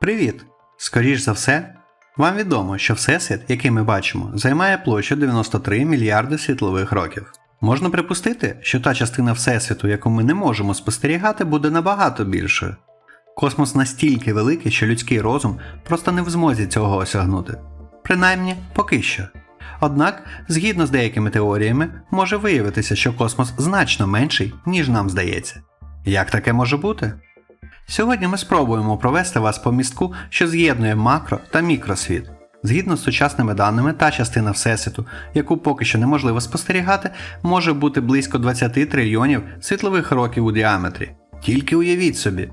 Привіт! Скоріш за все, вам відомо, що Всесвіт, який ми бачимо, займає площу 93 мільярди світлових років. Можна припустити, що та частина Всесвіту, яку ми не можемо спостерігати, буде набагато більшою. Космос настільки великий, що людський розум просто не в змозі цього осягнути. Принаймні, поки що. Однак, згідно з деякими теоріями, може виявитися, що космос значно менший, ніж нам здається. Як таке може бути? Сьогодні ми спробуємо провести вас по містку, що з'єднує макро та мікросвіт. Згідно з сучасними даними, та частина Всесвіту, яку поки що неможливо спостерігати, може бути близько 20 трильйонів світлових років у діаметрі. Тільки уявіть собі.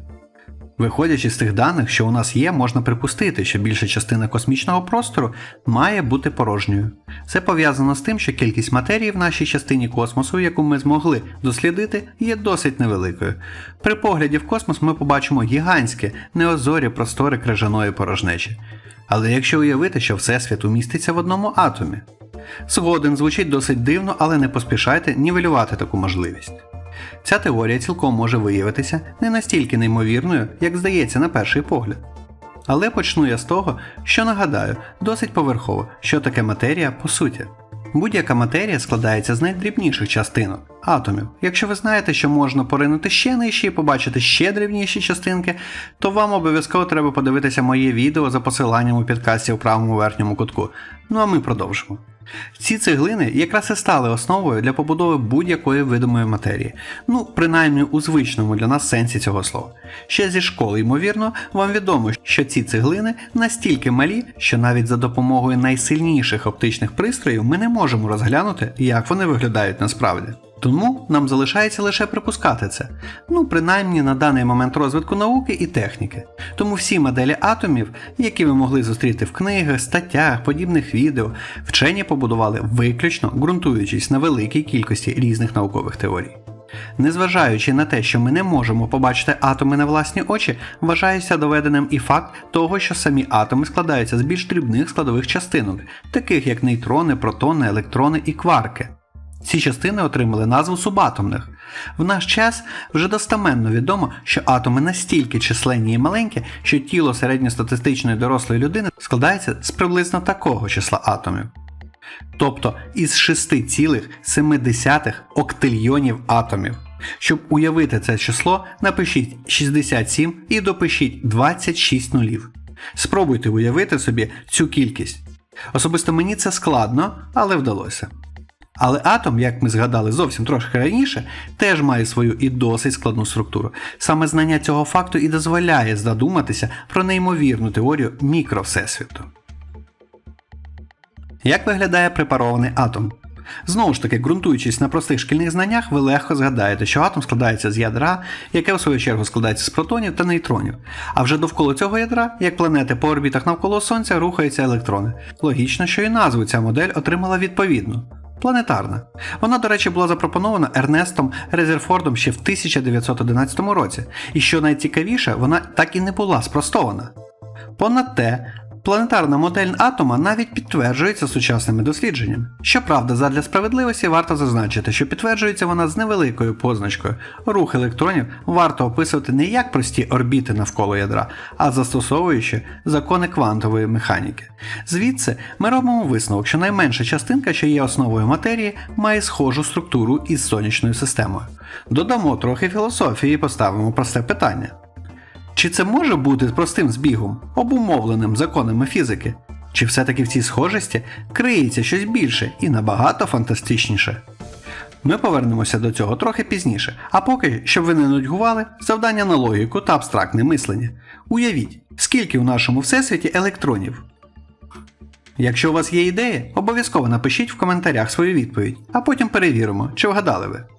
Виходячи з тих даних, що у нас є, можна припустити, що більша частина космічного простору має бути порожньою. Це пов'язано з тим, що кількість матерії в нашій частині космосу, яку ми змогли дослідити, є досить невеликою. При погляді в космос ми побачимо гігантське, неозорі простори крижаної порожнечі. Але якщо уявити, що Всесвіт уміститься в одному атомі. Згоден звучить досить дивно, але не поспішайте нівелювати таку можливість. Ця теорія цілком може виявитися не настільки неймовірною, як здається на перший погляд. Але почну я з того, що нагадаю, досить поверхово, що таке матерія по суті. Будь-яка матерія складається з найдрібніших частинок атомів. Якщо ви знаєте, що можна поринути ще нижче і побачити ще дрібніші частинки, то вам обов'язково треба подивитися моє відео за посиланням у підкасті у правому верхньому кутку. Ну а ми продовжимо. Ці цеглини якраз і стали основою для побудови будь-якої видимої матерії, ну принаймні у звичному для нас сенсі цього слова. Ще зі школи, ймовірно, вам відомо, що ці цеглини настільки малі, що навіть за допомогою найсильніших оптичних пристроїв ми не можемо розглянути, як вони виглядають насправді. Тому нам залишається лише припускати це, ну принаймні на даний момент розвитку науки і техніки. Тому всі моделі атомів, які ви могли зустріти в книгах, статтях, подібних відео, вчені побудували виключно ґрунтуючись на великій кількості різних наукових теорій. Незважаючи на те, що ми не можемо побачити атоми на власні очі, вважається доведеним і факт того, що самі атоми складаються з більш дрібних складових частинок, таких як нейтрони, протони, електрони і кварки. Ці частини отримали назву субатомних. В наш час вже достаменно відомо, що атоми настільки численні і маленькі, що тіло середньостатистичної дорослої людини складається з приблизно такого числа атомів. Тобто із 6,7 октильйонів атомів. Щоб уявити це число, напишіть 67 і допишіть 26 нулів. Спробуйте уявити собі цю кількість. Особисто мені це складно, але вдалося. Але атом, як ми згадали зовсім трошки раніше, теж має свою і досить складну структуру. Саме знання цього факту і дозволяє задуматися про неймовірну теорію мікровсесвіту. Як виглядає препарований атом? Знову ж таки, ґрунтуючись на простих шкільних знаннях, ви легко згадаєте, що атом складається з ядра, яке в свою чергу складається з протонів та нейтронів. А вже довкола цього ядра, як планети по орбітах навколо Сонця, рухаються електрони. Логічно, що і назву ця модель отримала відповідну. Планетарна. Вона, до речі, була запропонована Ернестом Резерфордом ще в 1911 році, і що найцікавіше, вона так і не була спростована. Понад те, планетарна модель атома навіть підтверджується сучасними дослідженнями. Щоправда, задля справедливості варто зазначити, що підтверджується вона з невеликою позначкою. Рух електронів варто описувати не як прості орбіти навколо ядра, а застосовуючи закони квантової механіки. Звідси ми робимо висновок, що найменша частинка, що є основою матерії, має схожу структуру із сонячною системою. Додамо трохи філософії і поставимо просте питання. Чи це може бути простим збігом, обумовленим законами фізики? Чи все-таки в цій схожості криється щось більше і набагато фантастичніше? Ми повернемося до цього трохи пізніше, а поки, щоб ви не нудьгували, завдання на логіку та абстрактне мислення. Уявіть, скільки в нашому всесвіті електронів. Якщо у вас є ідеї, обов'язково напишіть в коментарях свою відповідь, а потім перевіримо, чи вгадали ви.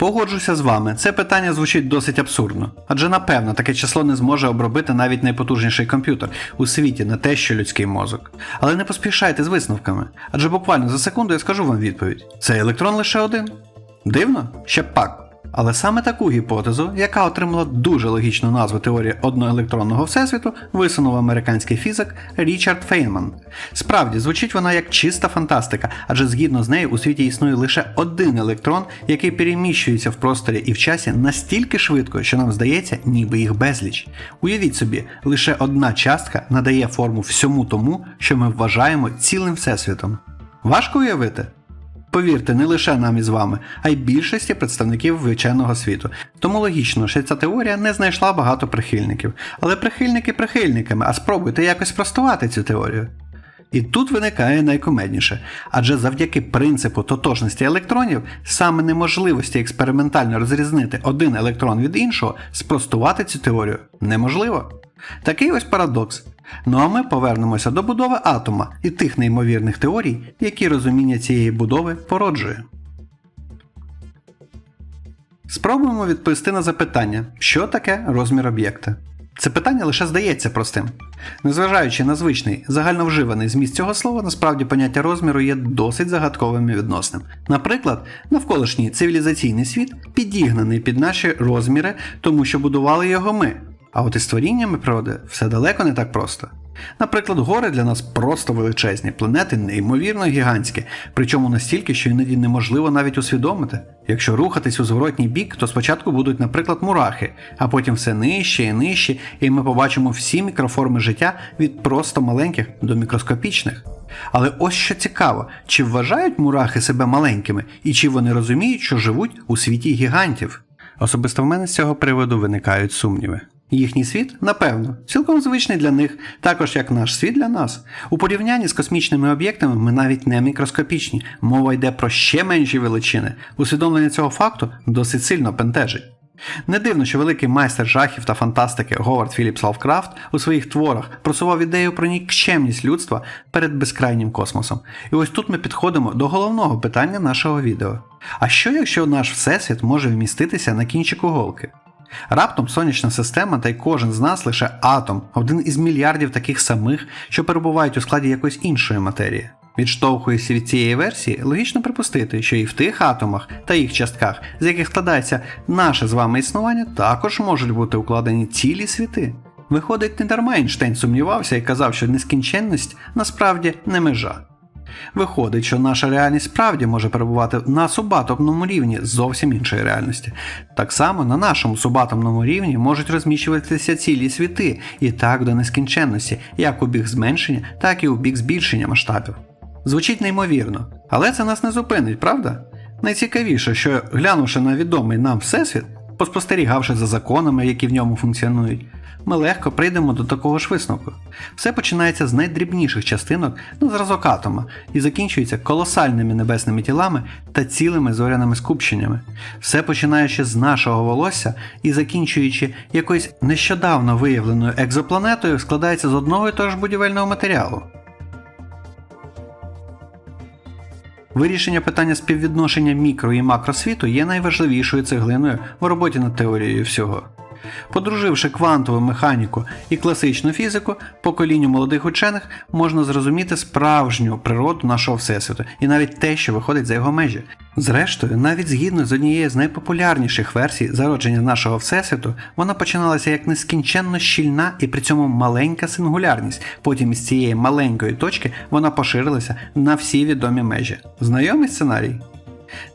Погоджуся з вами, це питання звучить досить абсурдно, адже напевно таке число не зможе обробити навіть найпотужніший комп'ютер у світі, на те, що людський мозок. Але не поспішайте з висновками, адже буквально за секунду я скажу вам відповідь: це електрон лише один. Дивно? Ще пак. Але саме таку гіпотезу, яка отримала дуже логічну назву теорії одноелектронного всесвіту, висунув американський фізик Річард Фейнман. Справді звучить вона як чиста фантастика, адже згідно з нею у світі існує лише один електрон, який переміщується в просторі і в часі настільки швидко, що нам здається, ніби їх безліч. Уявіть собі, лише одна частка надає форму всьому тому, що ми вважаємо цілим всесвітом. Важко уявити? Повірте, не лише нам із вами, а й більшості представників вивченого світу. Тому логічно, що ця теорія не знайшла багато прихильників. Але прихильники прихильниками, а спробуйте якось спростувати цю теорію. І тут виникає найкомедніше, адже завдяки принципу тотожності електронів, саме неможливості експериментально розрізнити один електрон від іншого, спростувати цю теорію неможливо. Такий ось парадокс. Ну а ми повернемося до будови атома і тих неймовірних теорій, які розуміння цієї будови породжує. Спробуємо відповісти на запитання, що таке розмір об'єкта. Це питання лише здається простим. Незважаючи на звичний загальновживаний зміст цього слова, насправді поняття розміру є досить загадковим і відносним. Наприклад, навколишній цивілізаційний світ підігнаний під наші розміри, тому що будували його ми. А от із створіннями природи все далеко не так просто. Наприклад, гори для нас просто величезні, планети неймовірно гігантські, причому настільки, що іноді неможливо навіть усвідомити. Якщо рухатись у зворотній бік, то спочатку будуть, наприклад, мурахи, а потім все нижче і нижче, і ми побачимо всі мікроформи життя від просто маленьких до мікроскопічних. Але ось що цікаво, чи вважають мурахи себе маленькими, і чи вони розуміють, що живуть у світі гігантів? Особисто в мене з цього приводу виникають сумніви. Їхній світ, напевно, цілком звичний для них, також як наш світ для нас. У порівнянні з космічними об'єктами ми навіть не мікроскопічні, мова йде про ще менші величини. Усвідомлення цього факту досить сильно пентежить. Не дивно, що великий майстер жахів та фантастики Говард Філіпс Лавкрафт у своїх творах просував ідею про нікчемність людства перед безкрайнім космосом. І ось тут ми підходимо до головного питання нашого відео. А що якщо наш всесвіт може вміститися на кінчику голки? Раптом сонячна система та й кожен з нас лише атом, один із мільярдів таких самих, що перебувають у складі якоїсь іншої матерії. Відштовхуючись від цієї версії, логічно припустити, що і в тих атомах та їх частках, з яких складається наше з вами існування, також можуть бути укладені цілі світи. Виходить, не дарма Ейнштейн сумнівався і казав, що нескінченність насправді не межа. Виходить, що наша реальність справді може перебувати на субатомному рівні зовсім іншої реальності. Так само на нашому субатомному рівні можуть розміщуватися цілі світи, і так до нескінченності, як у бік зменшення, так і у бік збільшення масштабів. Звучить неймовірно, але це нас не зупинить, правда? Найцікавіше, що глянувши на відомий нам всесвіт, поспостерігавши за законами, які в ньому функціонують, ми легко прийдемо до такого ж висновку. Все починається з найдрібніших частинок на зразок атома і закінчується колосальними небесними тілами та цілими зоряними скупченнями. Все починаючи з нашого волосся і закінчуючи якоюсь нещодавно виявленою екзопланетою, складається з одного і того ж будівельного матеріалу. Вирішення питання співвідношення мікро і макросвіту є найважливішою цеглиною в роботі над теорією всього. Подруживши квантову механіку і класичну фізику, поколінню молодих учених можна зрозуміти справжню природу нашого всесвіту і навіть те, що виходить за його межі. Зрештою, навіть згідно з однією з найпопулярніших версій зародження нашого всесвіту, вона починалася як нескінченно щільна і при цьому маленька сингулярність. Потім із цієї маленької точки вона поширилася на всі відомі межі. Знайомий сценарій?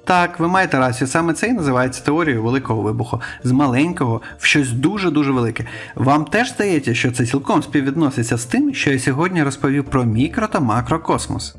Так, ви маєте рацію, саме це і називається теорією великого вибуху з маленького в щось дуже-дуже велике. Вам теж здається, що це цілком співвідноситься з тим, що я сьогодні розповів про мікро та макрокосмос.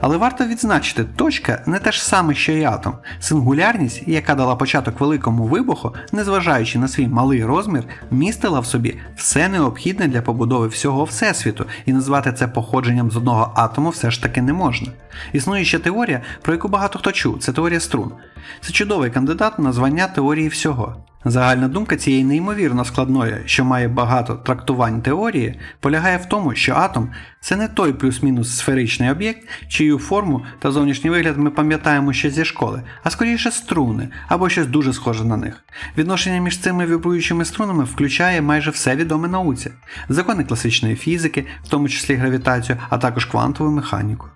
Але варто відзначити, точка не те ж саме, що й атом. Сингулярність, яка дала початок великому вибуху, незважаючи на свій малий розмір, містила в собі все необхідне для побудови всього Всесвіту, і назвати це походженням з одного атому все ж таки не можна. Існує теорія, про яку багато хто чув, це теорія струн. Це чудовий кандидат на звання теорії всього. Загальна думка цієї неймовірно складної, що має багато трактувань теорії, полягає в тому, що атом це не той плюс-мінус сферичний об'єкт, чию форму та зовнішній вигляд ми пам'ятаємо ще зі школи, а скоріше струни або щось дуже схоже на них. Відношення між цими вібруючими струнами включає майже все відоме науці, закони класичної фізики, в тому числі гравітацію, а також квантову механіку.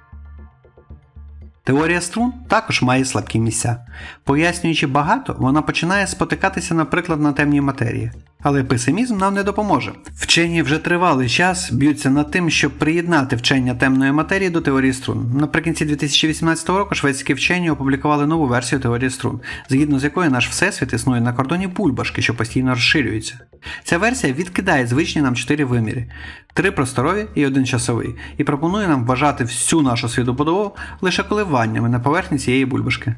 Теорія струн також має слабкі місця. Пояснюючи багато, вона починає спотикатися, наприклад, на темній матерії. Але песимізм нам не допоможе. Вчені вже тривалий час б'ються над тим, щоб приєднати вчення темної матерії до теорії струн. Наприкінці 2018 року шведські вчені опублікували нову версію теорії струн, згідно з якою наш всесвіт існує на кордоні бульбашки, що постійно розширюється. Ця версія відкидає звичні нам чотири виміри: три просторові і один часовий, і пропонує нам вважати всю нашу світобудову лише коливаннями на поверхні цієї бульбашки.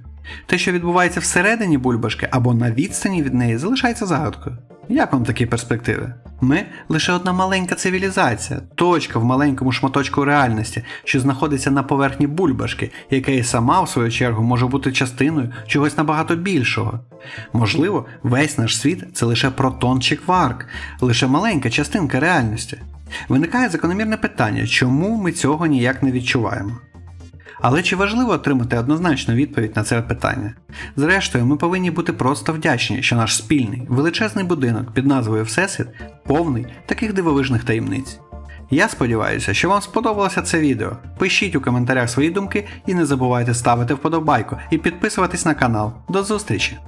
Те, що відбувається всередині бульбашки або на відстані від неї, залишається загадкою. Як вам такі перспективи? Ми лише одна маленька цивілізація, точка в маленькому шматочку реальності, що знаходиться на поверхні бульбашки, яка і сама, в свою чергу, може бути частиною чогось набагато більшого. Можливо, весь наш світ це лише протон чи кварк, лише маленька частинка реальності. Виникає закономірне питання, чому ми цього ніяк не відчуваємо? Але чи важливо отримати однозначну відповідь на це питання? Зрештою, ми повинні бути просто вдячні, що наш спільний величезний будинок під назвою Всесвіт повний таких дивовижних таємниць. Я сподіваюся, що вам сподобалося це відео. Пишіть у коментарях свої думки і не забувайте ставити вподобайку і підписуватись на канал. До зустрічі!